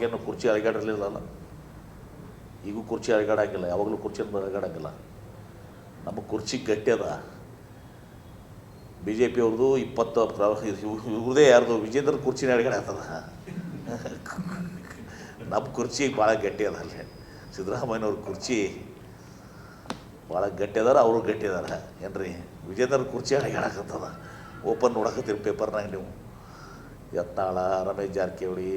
ಅವಾಗೇನು ಕುರ್ಚಿ ಅಳಿಗಾಡಿರಲಿಲ್ಲಲ್ಲ ಈಗೂ ಕುರ್ಚಿ ಅಳಿಗಾಡಂಗಿಲ್ಲ ಯಾವಾಗಲೂ ಕುರ್ಚಿ ಅಳಿಗಾಡಂಗಿಲ್ಲ ನಮ್ಮ ಕುರ್ಚಿ ಗಟ್ಟಿ ಅದ. ಬಿ ಜೆ ಪಿಯವ್ರದ್ದು ಇಪ್ಪತ್ತು ಇವ್ರದೇ ಯಾರ್ದು, ವಿಜೇಂದ್ರ ಕುರ್ಚಿನ ಅಡುಗೆ ಆಗ್ತದ. ನಮ್ಮ ಕುರ್ಚಿ ಭಾಳ ಗಟ್ಟಿ ಅದ ಅಲ್ಲಿ. ಸಿದ್ದರಾಮಯ್ಯನವ್ರ ಕುರ್ಚಿ ಭಾಳ ಗಟ್ಟಿ ಅದಾರ, ಅವರು ಗಟ್ಟಿ ಅದಾರ. ಏನ್ರಿ, ವಿಜೇಂದ್ರ ಕುರ್ಚಿ ಅಳಿಗಾಡಕತ್ತದ ಓಪನ್ ನೋಡಕತ್ತೀರಿ ಪೇಪರ್ನಾಗ ನೀವು. ಯತ್ನಾಳ, ರಮೇಶ್ ಜಾರಕಿಹೊಳಿ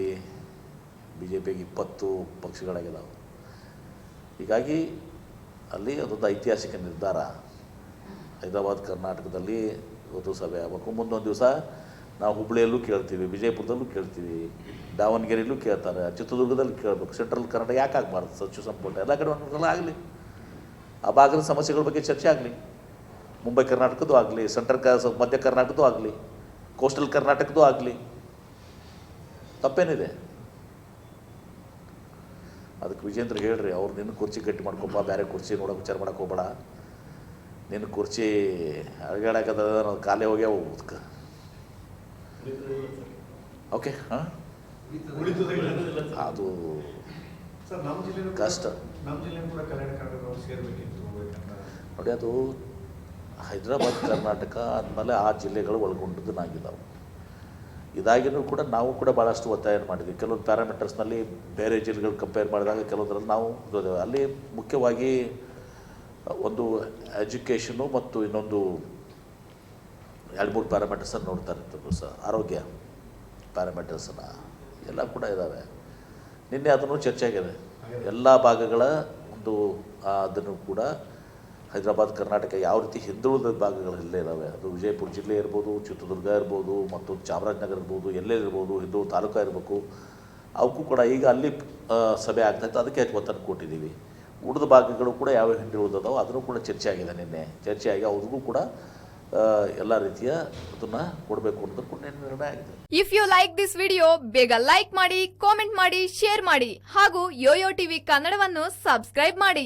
ಬಿ ಜೆ ಪಿಗೆ ಇಪ್ಪತ್ತು ಪಕ್ಷಗಳಾಗಿದ್ದಾವೆ ಹೀಗಾಗಿ ಅಲ್ಲಿ ಅದೊಂದು ಐತಿಹಾಸಿಕ ನಿರ್ಧಾರ. ಹೈದರಾಬಾದ್, ಕರ್ನಾಟಕದಲ್ಲಿ ಇವತ್ತು ಸಭೆ ಆಗಬೇಕು. ಮುಂದೊಂದು ದಿವಸ ನಾವು ಹುಬ್ಬಳ್ಳಿಯಲ್ಲೂ ಕೇಳ್ತೀವಿ, ವಿಜಯಪುರದಲ್ಲೂ ಕೇಳ್ತೀವಿ, ದಾವಣಗೆರೆಯಲ್ಲೂ ಕೇಳ್ತಾರೆ, ಚಿತ್ರದುರ್ಗದಲ್ಲಿ ಕೇಳಬೇಕು, ಸೆಂಟ್ರಲ್ ಕರ್ನಾಟಕ ಯಾಕೆ ಆಗಬಾರ್ದು? ಸಚಿವ ಸಂಪುಟ, ಎಲ್ಲ ಕಡೆ ಒಂದು ಆಗಲಿ. ಆ ಭಾಗದ ಸಮಸ್ಯೆಗಳ ಬಗ್ಗೆ ಚರ್ಚೆ ಆಗಲಿ. ಮುಂಬೈ ಕರ್ನಾಟಕದ್ದು ಆಗಲಿ, ಸೆಂಟ್ರಲ್ ಕ ಮಧ್ಯ ಕರ್ನಾಟಕದ್ದು ಆಗಲಿ, ಕೋಸ್ಟಲ್ ಕರ್ನಾಟಕದ್ದು ಆಗಲಿ. ತಪ್ಪೇನಿದೆ. ಅದಕ್ಕೆ ವಿಜೇಂದ್ರ ಹೇಳ್ರಿ, ಅವ್ರು ನಿನ್ನ ಕುರ್ಚಿ ಗಟ್ಟಿ ಮಾಡ್ಕೊಪ್ಪ ಬೇರೆ ಕುರ್ಚಿ ನೋಡೋ ವಿಚಾರ ಮಾಡಕ್ಕೆ ಹೋಗ್ಬೇಡ. ನಿನ್ನ ಕುರ್ಚಿ ಅಳಗಾಡಕದ ನಾವು ಕಾಲೇ ಹೋಗ್ಯಾ ಉದ್ಕ ಓಕೆ, ಹಾಂ? ಅದು ಕಷ್ಟ. ನೋಡಿ, ಅದು ಹೈದರಾಬಾದ್, ಕರ್ನಾಟಕ ಆದಮೇಲೆ ಆ ಜಿಲ್ಲೆಗಳು ಒಳಗೊಂಡದನ್ನಾಗಿದ್ದಾವೆ ಇದಾಗಿನೂ ಕೂಡ ನಾವು ಕೂಡ ಭಾಳಷ್ಟು ಒತ್ತಾಯ ಮಾಡಿದ್ವಿ. ಕೆಲವೊಂದು ಪ್ಯಾರಾಮೀಟರ್ಸ್ನಲ್ಲಿ ಬೇರೆ ಜಿಲ್ಲೆಗಳು ಕಂಪೇರ್ ಮಾಡಿದಾಗ ಕೆಲವೊಂದರಲ್ಲಿ ನಾವು ಅಲ್ಲಿ ಮುಖ್ಯವಾಗಿ ಒಂದು ಎಜುಕೇಷನು ಮತ್ತು ಇನ್ನೊಂದು ಎರಡು ಮೂರು ಪ್ಯಾರಾಮೀಟರ್ಸನ್ನು ನೋಡ್ತಾ ಇರ್ತಾರೆ ಸರ್. ಆರೋಗ್ಯ ಪ್ಯಾರಾಮೀಟರ್ಸನ್ನು ಎಲ್ಲ ಕೂಡ ಇದ್ದಾವೆ ನಿನ್ನೆ ಅದನ್ನು ಚರ್ಚೆ ಆಗಿದೆ ಎಲ್ಲ ಭಾಗಗಳ ಒಂದು ಅದನ್ನು ಕೂಡ ಹೈದರಾಬಾದ್, ಕರ್ನಾಟಕ ಯಾವ ರೀತಿ ಹಿಂದುಳಿದ ಭಾಗಗಳು ಎಲ್ಲೇ ಇದ್ದಾವೆ ಅದು ವಿಜಯಪುರ ಜಿಲ್ಲೆ ಇರ್ಬೋದು, ಚಿತ್ರದುರ್ಗ ಇರ್ಬೋದು, ಮತ್ತು ಚಾಮರಾಜನಗರ ಇರ್ಬೋದು, ಎಲ್ಲೇ ಇರ್ಬೋದು ಹಿಂದೂರು ತಾಲೂಕು ಇರಬೇಕು. ಅವಕ್ಕೂ ಕೂಡ ಈಗ ಅಲ್ಲಿ ಸಭೆ ಆಗ್ತಾಯಿತ್ತು ಅದಕ್ಕೆ ಹೆಚ್ಚು ಕೊಟ್ಟಿದ್ದೀವಿ. ಉಳಿದ ಭಾಗಗಳು ಕೂಡ ಯಾವ ಅದಾವ ಅದನ್ನು ಕೂಡ ಚರ್ಚೆ ಆಗಿದೆ ನಿನ್ನೆ. ಚರ್ಚೆ ಆಗಿ ಅವ್ರಿಗೂ ಕೂಡ ಎಲ್ಲ ರೀತಿಯ ಅದನ್ನು ಕೊಡಬೇಕು ಅಂತ ಕೂಡ ನಿರ್ಣಯ ಆಗಿದೆ. If you like this video ಬೇಗ ಲೈಕ್ ಮಾಡಿ ಕಾಮೆಂಟ್ ಮಾಡಿ ಶೇರ್ ಮಾಡಿ. ಹಾಗೂ ಯೋಯೋ ಟಿವಿ ಕನ್ನಡವನ್ನು ಸಬ್ಸ್ಕ್ರೈಬ್ ಮಾಡಿ.